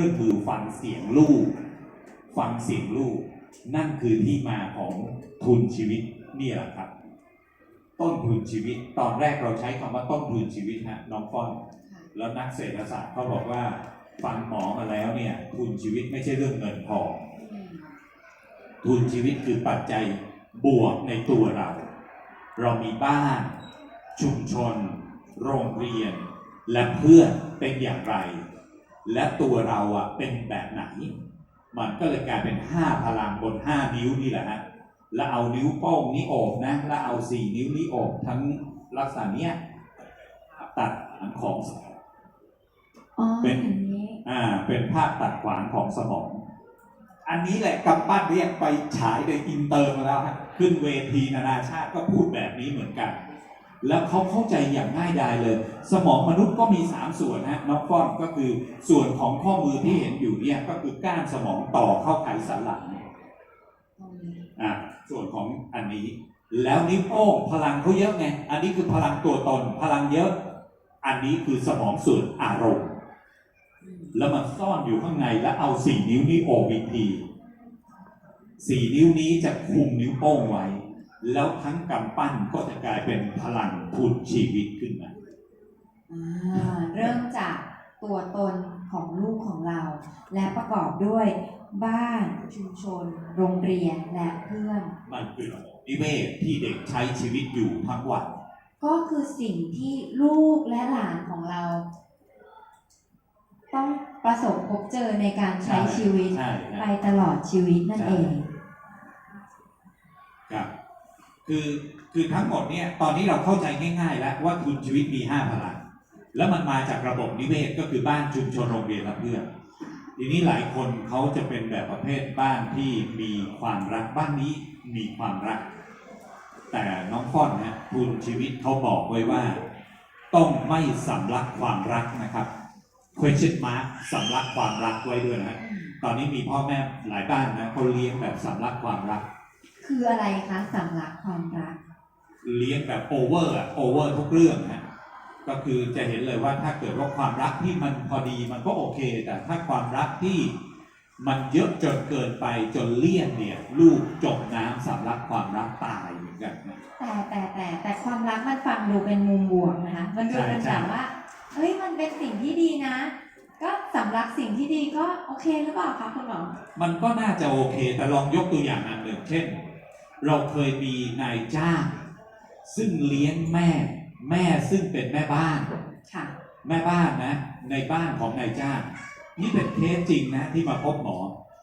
ก็คือฟังเสียงลูก ฟังเสียงลูก นั่นคือที่มาของทุนชีวิตนี่แหละครับ ต้นทุนชีวิต ตอนแรกเราใช้คำว่าต้นทุนชีวิตฮะน้องฟ้อน แล้วนักเศรษฐศาสตร์เขาบอกว่า ฟังหมอมาแล้วเนี่ย ทุนชีวิตไม่ใช่เรื่องเงินทองทุนชีวิตคือปัจจัยบวกในตัวเรา เรามีบ้าน ชุมชน โรงเรียน และเพื่อนเป็นอย่างไร และตัวเราอะเป็นแบบไหน มันก็เลยกลายเป็นห้าพลังบนห้านิ้วนี่แหละฮะแล้วเอานิ้วโป้งนี้โอบนะแล้วเอาสี่นิ้วนี้โอบทั้งลักษณะเนี้ยตัดของสมองอ๋อเป็นอย่างนี้อ่าเป็นภาพตัดขวางของสมอง อันนี้แหละกำปั้นเรียกไปฉายในอินเตอร์มาแล้วฮะขึ้นเวทีนานาชาติก็พูดแบบนี้เหมือนกัน แล้วเขาเข้าใจอย่างง่ายดายเลย สมองมนุษย์ก็มี 3 ส่วนฮะน้องฟ้อนก็คือส่วนของข้อมือที่เห็นอยู่เนี่ยก็คือก้านสมองต่อเข้าไขสันหลังอะส่วนของอันนี้ แล้วนิ้วโป้งพลังเขาเยอะไงอันนี้คือพลังตัวตนพลังเยอะ อันนี้คือสมองส่วนอารมณ์ แล้วมันซ่อนอยู่ข้างในแล้วเอาสี่นิ้วนี้โอบอีกทีสี่นิ้วนี้จะคุมนิ้วโป้งไว้ แล้วทั้งกำปั้นก็จะกลายเป็นพลังทุนชีวิตขึ้นมาอ่าเริ่มจากตัวตนของลูกของเรา และประกอบด้วยบ้านชุมชน โรงเรียนและเพื่อน มันคือระบบนิเวศที่เด็กใช้ชีวิตอยู่ทั้งวัน ก็คือสิ่งที่ลูกและหลานของเรา ต้องประสบพบเจอในการใช้ชีวิตใช่ไปใช่ตลอดชีวิตนั่นเองครับ คือคือทั้งหมดเนี่ยตอนนี้เราเข้าใจง่ายๆ แล้วว่าทุนชีวิตมีห้าพลังแล้วมันมาจากระบบนิเวศก็คือบ้านชุมชนโรงเรียนและเพื่อนทีนี้หลายคนเขาจะเป็นแบบประเภทบ้านที่มีความรักบ้านนี้มีความรัก แต่น้องฟ้อนนะทุนชีวิตเขาบอกไว้ว่า ต้องไม่สำลักความรักนะครับ question mark สำลักความรักไว้ด้วยนะตอนนี้มีพ่อแม่หลายบ้านนะเขาเลี้ยงแบบสำลักความรัก คืออะไรคะสำลักความรัก เลี้ยงแบบโอเวอร์อะโอเวอร์ทุกเรื่องนะก็คือจะเห็นเลยว่าถ้าเกิดว่าความรักที่มันพอดีมันก็โอเค แต่ถ้าความรักที่มันเยอะจนเกินไปจนเลี่ยนเนี่ย ลูกจมน้ำสำลักความรักตายเหมือนกันนะแต่แต่แต่แต่ความรักมันฟังดูเป็นมุมบวกนะคะมันดูเป็นใช่แบบใช่ว่าเฮ้ยมันเป็นสิ่งที่ดีนะ ก็สำลักสิ่งที่ดีก็โอเคหรือเปล่าคะคุณหมอมันก็น่าจะโอเค แต่ลองยกตัวอย่างอันหนึ่งเช่น เราเคยมีนายจ้างซึ่งเลี้ยงแม่ แม่ซึ่งเป็นแม่บ้าน ค่ะ แม่บ้านนะ ในบ้านของนายจ้าง นี่เป็นเคสจริงนะที่มาพบหมอ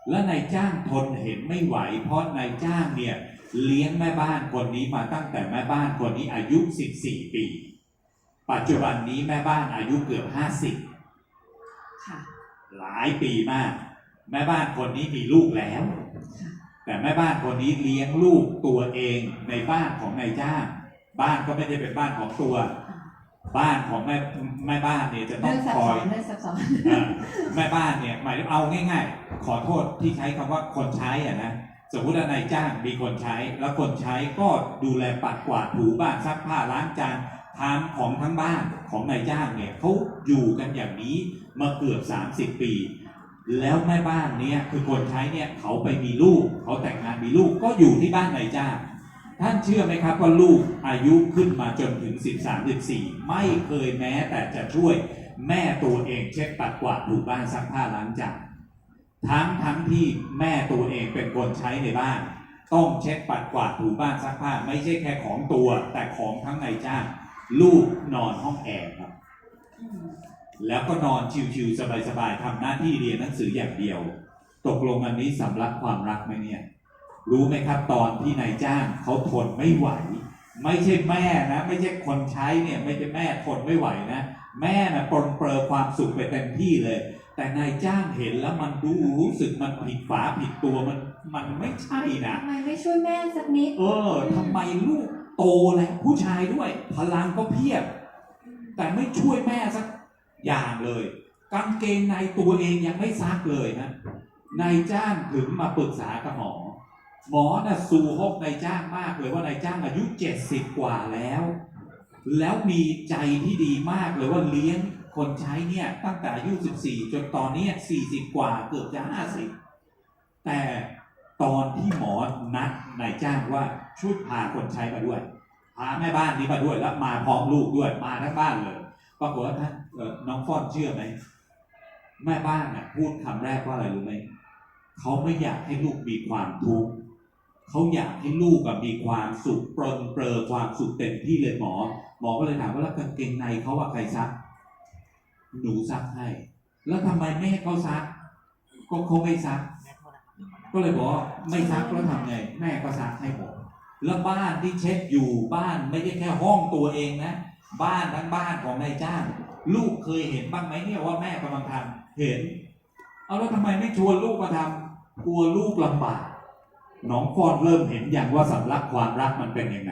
และนายจ้างทนเห็นไม่ไหว เพราะนายจ้างเนี่ยเลี้ยงแม่บ้านคนนี้มาตั้งแต่แม่บ้านคนนี้อายุ 14 ปี ปัจจุบันนี้แม่บ้านอายุเกือบค่ะ50หลายปีมาก แม่บ้านคนนี้มีลูกแล้ว ค่ะ แต่แม่บ้านคนนี้เลี้ยงลูกตัวเองในบ้านของนายจ้างบ้านก็ไม่ได้เป็นบ้านของตัว บ้านของแม่แม่บ้านเนี่ยจะต้เรื่อองงซับคอซ้อยนเรื่องซับซ้อนอ่าแม่บ้านเนี่ยหมายถึงเอาง่าย ๆ ขอโทษที่ใช้คำว่าคนใช้อะนะสมมุติว่านายจ้างมีคนใช้ แล้วคนใช้ก็ดูแลปัดกวาดถูบ้านซักผ้าล้างจานทำของทั้งบ้านของนายจ้างเนี่ยเขาอยู่กันอย่างนี้มาเกือบ 30 ปี แล้วแม่บ้านเนี่ยคือคนใช้เนี่ยเขาไปมีลูก เขาแต่งงานมีลูกก็อยู่ที่บ้านนายจ้างท่านเชื่อไหมครับว่าลูกอายุขึ้นมาจนถึง 13 14 ไม่เคยแม้แต่จะช่วยแม่ตัวเองเช็ดปัดกวาดถูบ้านซักผ้าล้างจานทั้งทั้งที่แม่ตัวเองเป็นคนใช้ในบ้าน ต้องเช็ดปัดกวาดถูบ้านซักผ้า ไม่ใช่แค่ของตัว แต่ของทั้งนายจ้าง ลูกนอนห้องแอร์ครับ แล้วก็นอนชิวๆสบายๆทำหน้าที่เรียนหนังสืออย่างเดียว ตกลงอันนี้สำลักความรักไหมเนี่ย รู้ไหมครับตอนที่นายจ้างเขาทนไม่ไหว ไม่ใช่แม่นะ ไม่ใช่คนใช้เนี่ยไม่ใช่แม่ทนไม่ไหวนะ แม่นะปรนเปรอความสุขไปเต็มที่เลย แต่นายจ้างเห็นแล้วมันดูรู้สึกมันผิดฝาผิดตัวมันมันไม่ใช่นะทำไมไม่ช่วยแม่สักนิด เออทำไมลูกโตแล้วผู้ชายด้วย พลังก็เพียบ แต่ไม่ช่วยแม่สัก อย่างเลยกางเกงในตัวเองยังไม่ซักเลยนะนายจ้างถึงมาปรึกษากับหมอ หมอน่ะสูฮกนายจ้างมากเลยว่านายจ้างอายุเจ็ดสิบกว่าแล้ว แล้วมีใจที่ดีมากเลยว่าเลี้ยงคนใช้เนี่ยตั้งแต่อายุ14จนตอนนี้ย40กว่าเกือบจะ50แต่ตอนที่หมอนัดนายจ้างว่าช่วยพาคนใช้มาด้วยพาแม่บ้านนี้มาด้วยแล้วมาพร้อมลูกด้วยมาทั้งบ้านเลย ปรากฏว่าท่านน้องฟอนเชื่อไหมแม่บ้านน่ะพูดคำแรกว่าอะไรรู้ไหมเขาไม่อยากให้ลูกมีความทุกข์เขาอยากให้ลูกกับมีความสุขปรนเปรอความสุขเต็มที่เลยหมอ หมอก็เลยถามว่าแล้วกางเกงในเขาว่าใครซัก หนูซักให้ แล้วทำไมไม่ให้เขาซัก ก็เขาไม่ซัก ก็เลยบอกไม่ซักแล้วทำไง แม่ก็ซักให้ผมแล้วบ้านที่เช็ดอยู่บ้านไม่ใช่แค่ห้องตัวเองนะ บ้านทั้งบ้านของนายจ้าง ลูกเคยเห็นบ้างไหมเนี่ยว่าแม่กำลังทำเห็น เอาแล้วทำไมไม่ชวนลูกมาทำกลัวลูกลำบากน้องฟอนเริ่มเห็นอย่างว่าสำลักความรักมันเป็นยังไง